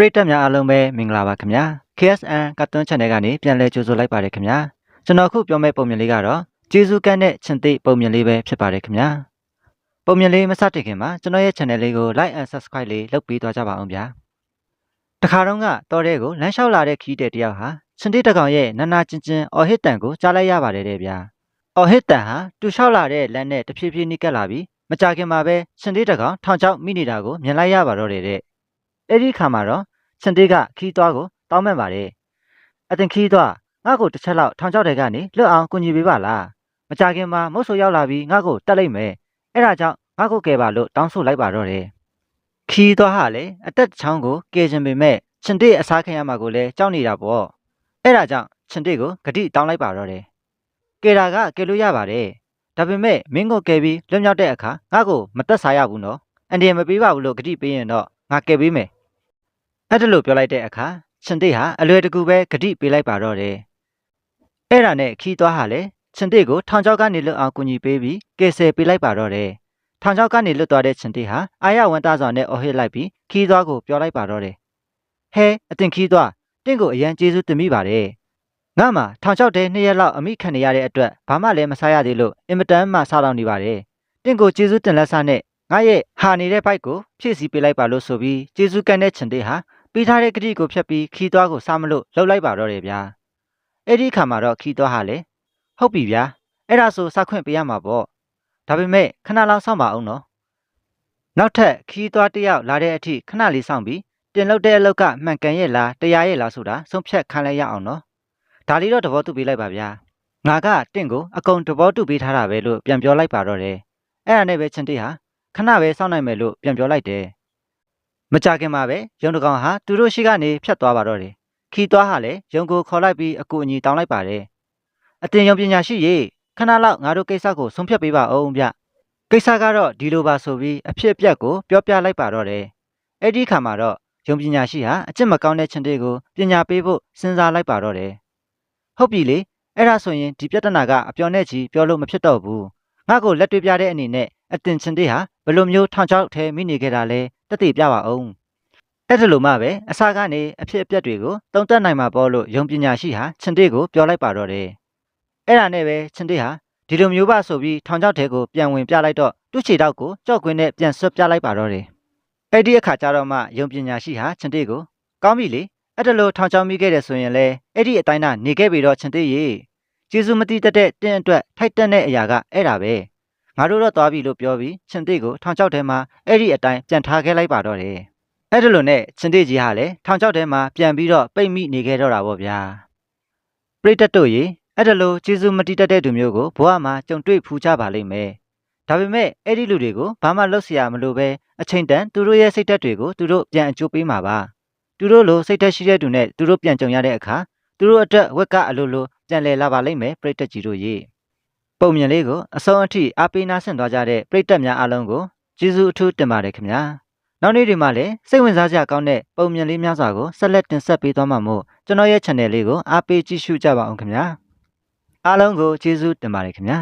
ရိသတ်များအားလုံးပဲမင်္ဂလာပါခင်ဗျာ KSN ကတ်တွန်း channel ကနေပြန်လည်ကြိုဆိုလိုက်ပါတယ်ခင်ဗျာကျွန်တော်ခုပြောမယ့်ပုံမြင်လေးကတော့ကျေးဇူးကန်းတဲ့ချင်းသိပုံမြင်လေးပဲဖြစ်ပါတယ်ခင်ဗျာပုံမြင်လေးမစတင်ခင်မှာကျွန်တော်ရဲ့ channel လေးကို like and subscribe လေးလုပ်ပေးသွားကြပါအောင်ဗျာတခါတော့ကတော်တဲ့ကိုလမ်းလျှောက်လာတဲ့ခီးတဲ့တယောက်ဟာချင်းသိတကောင်ရဲ့နာနာချင်းချင်းအော်ဟစ်တန်ကိုကြားလိုက်ရပါတယ်တဲ့ဗျာအော်ဟစ်တန်ဟာတူလျှောက်လာတဲ့လမ်းနဲ့တဖြည်းဖြည်းနီးကပ်လာပြီးမကြခင်မှာပဲချင်းသိတကောင်ထောင်ချောက်မိနေတာကိုမြင်လိုက်ရပါတော့တယ်တဲ့ အဲ့ဒီခါမှာတော့စန်တေးကခီးသွားကိုတောင်းပန်ပါတယ်အတင်ခီးသွားငါ့ကိုတစ်ချက်လောက်ထောင်ချောက်တဲ့ကနေလွတ်အောင်ကူညီပေးပါလားမကြခင်မှာမုတ်ဆိုရောက်လာပြီးငါ့ကိုတက်လိုက်မယ်အဲ့ဒါကြောင့်ငါ့ကိုကယ်ပါလို့တောင်းဆိုလိုက်ပါတော့တယ်ခီးသွားဟာလေအသက်ချောင်းကိုကယ်ခြင်းပေမဲ့စန်တေးအစားခံရမှာကိုလည်းကြောက်နေတာပေါ့အဲ့ဒါကြောင့်စန်တေးကိုဂတိတောင်းလိုက်ပါတော့တယ်ကယ်တာကကယ်လို့ရပါတယ်ဒါပေမဲ့မင်းကိုကယ်ပြီးလွတ်မြောက်တဲ့အခါငါ့ကိုမတက်စားရဘူးနော်အန်ဒီမပေးပါဘူးလို့ဂတိပေးရင်တော့ငါကယ်ပေးမယ် အဲ့ဒါလို့ပြောလိုက်တဲ့အခါရှင်တေဟာအလွယ်တကူပဲဂတိပေးလိုက်ပါတော့တယ်။အဲ့ဒါနဲ့ခီးသွားဟာလည်းရှင်တေကိုထောင်ချောက်ကနေလွတ်အောင်ကူညီပေးပြီးကယ်ဆယ်ပေးလိုက်ပါတော့တယ်။ထောင်ချောက်ကနေလွတ်သွားတဲ့ရှင်တေဟာအာရဝန်သားစွာနဲ့အော်ဟစ်လိုက်ပြီးခီးသွားကိုပြောလိုက်ပါတော့တယ်။ဟဲအတင်ခီးသွားတင့်ကိုအရန်ကျေးဇူးတင်မိပါတယ်။ငါမှထောင်ချောက်တဲနှစ်ရက်လောက်အမိခံနေရတဲ့အတွက်ဘာမှလည်းမစားရသေးလို့အင်မတန်မှစားတော့နေပါတယ်။တင့်ကိုကျေးဇူးတင်လက်စားနဲ့ငါရဲ့ဟာနေတဲ့ဘိုက်ကိုဖြည့်ဆည်းပေးလိုက်ပါလို့ဆိုပြီးကျေးဇူးကန်တဲ့ရှင်တေဟာ ပေးထားတဲ့ဂတိကိုဖျက်ပြီးခီးသွားကိုစားမလို့လှုပ်လိုက်ပါတော့တယ်ဗျာအဲ့ဒီအခါမှာတော့ခီးသွားဟာလေဟုတ်ပြီဗျာအဲ့ဒါဆိုစောက်ခွင့်ပေးရမှာပေါ့ဒါပေမဲ့ခဏလောက်စောင့်ပါအောင်နော်နောက်ထပ်ခီးသွားတစ်ယောက်လာတဲ့အထိခဏလေးစောင့်ပြီးတင်လုတ်တဲ့အလောက်ကမှန်ကန်ရဲ့လားတရားရဲ့လားဆိုတာဆုံးဖြတ်ခံလိုက်ရအောင်နော်ဒါလေးတော့သဘောတူပေးလိုက်ပါဗျာငါကတင့်ကိုအကုန်သဘောတူပေးထားတာပဲလို့ပြန်ပြောလိုက်ပါတော့တယ်အဲ့ဒါနဲ့ပဲချင်းတေးဟာခဏပဲစောင့်နိုင်မယ်လို့ပြန်ပြောလိုက်တယ် မကြခင်မှာပဲရုံတကောင်ဟာသူတို့ရှိကနေဖြတ်သွားပါတော့တယ်ခီသွားဟာလည်းရုံကိုခေါ်လိုက်ပြီးအကူအညီတောင်းလိုက်ပါတယ်အတင်ရုံပညာရှိရေခဏလောက်ငါတို့ကိစ္စကိုဆုံးဖြတ်ပေးပါအောင်ဗျကိစ္စကတော့ဒီလိုပါဆိုပြီးအဖြစ်အပျက်ကိုပြောပြလိုက်ပါတော့တယ်အဲ့ဒီခါမှာတော့ရုံပညာရှိဟာအကျင့်မကောင်းတဲ့ချင်းတွေကိုပညာပေးဖို့စဉ်းစားလိုက်ပါတော့တယ်ဟုတ်ပြီလေအဲ့ဒါဆိုရင်ဒီပြဿနာကအပြောနဲ့ကြီးပြောလို့မဖြစ်တော့ဘူးငါ့ကိုလက်တွေ့ပြတဲ့အနေနဲ့အတင်ချင်းတွေဟာဘယ်လိုမျိုးထောင်ချောက်ထဲမိနေခဲ့တာလဲ တက်တည်ပြပါအောင်အဲ့ဒါလိုမှပဲအစကနေအဖြစ်အပျက်တွေကိုတုံတက်နိုင်မှာပေါ့လို့ယုံပညာရှိဟာချင်းတေးကိုပြောလိုက်ပါတော့တယ်အဲ့ဒါနဲ့ပဲချင်းတေးဟာဒီလိုမျိုးပါဆိုပြီးထောင်ချောက်ထဲကိုပြန်ဝင်ပြလိုက်တော့သူ့ခြေထောက်ကိုကြော့ကွင်းနဲ့ပြန်ဆွတ်ပြလိုက်ပါတော့တယ်အဲ့ဒီအခါကျတော့မှယုံပညာရှိဟာချင်းတေးကိုကောင်းပြီလေအဲ့ဒါလိုထောင်ချောက်မိခဲ့တယ်ဆိုရင်လေအဲ့ဒီအတိုင်းသာနေခဲ့ပြီတော့ချင်းတေးရေကျေးဇူးမတိတတ်တဲ့တင်းအတွက်ထိုက်တက်တဲ့အရာကအဲ့ဒါပဲ ငါတို့တော့သွားပြီလို့ပြောပြီးချင်းတေးကိုထောင်ချောက်ထဲမှာအဲ့ဒီအတိုင်းပြန်ထားခဲ့လိုက်ပါတော့တယ် အဲ့ဒါလိုနဲ့ချင်းတေးကြီးဟာလည်းထောင်ချောက်ထဲမှာပြန်ပြီးတော့ပိတ်မိနေခဲ့တော့တာပေါ့ဗျာပရိတတ်တို့ရေအဲ့ဒါလိုကျေးဇူးမတိတတ်တဲ့သူမျိုးကိုဘဝမှာကြုံတွေ့ဖူးကြပါလိမ့်မယ်ဒါပေမဲ့အဲ့ဒီလူတွေကိုဘာမှလုပ်เสียမလို့ပဲအချိန်တန်သူတို့ရဲ့စိတ်ဓာတ်တွေကိုသူတို့ပြန်အကျိုးပေးမှာပါသူတို့လိုစိတ်ဓာတ်ရှိတဲ့သူနဲ့သူတို့ပြန်ကြုံရတဲ့အခါသူတို့အတွက်ဝက်ကအလိုလိုပြန်လည်လာပါလိမ့်မယ်ပရိတတ်ကြီးတို့ရေ ပုံမြင်လေးကိုအဆုံးအထိအားပေးနာဆင့်သွားကြတဲ့ပရိတတ်များအားလုံးကိုကျေးဇူးအထူးတင်ပါတယ်ခင်ဗျာနောက်နေ့တွေမှာလည်းစိတ်ဝင်စားစရာကောင်းတဲ့ပုံမြင်လေးများစွာကိုဆက်လက်တင်ဆက်ပေးသွားမှာမို့ကျွန်တော်ရဲ့ channel လေးကိုအားပေးကြည့်ရှုကြပါအောင်ခင်ဗျာအားလုံးကိုကျေးဇူးတင်ပါတယ်ခင်ဗျာ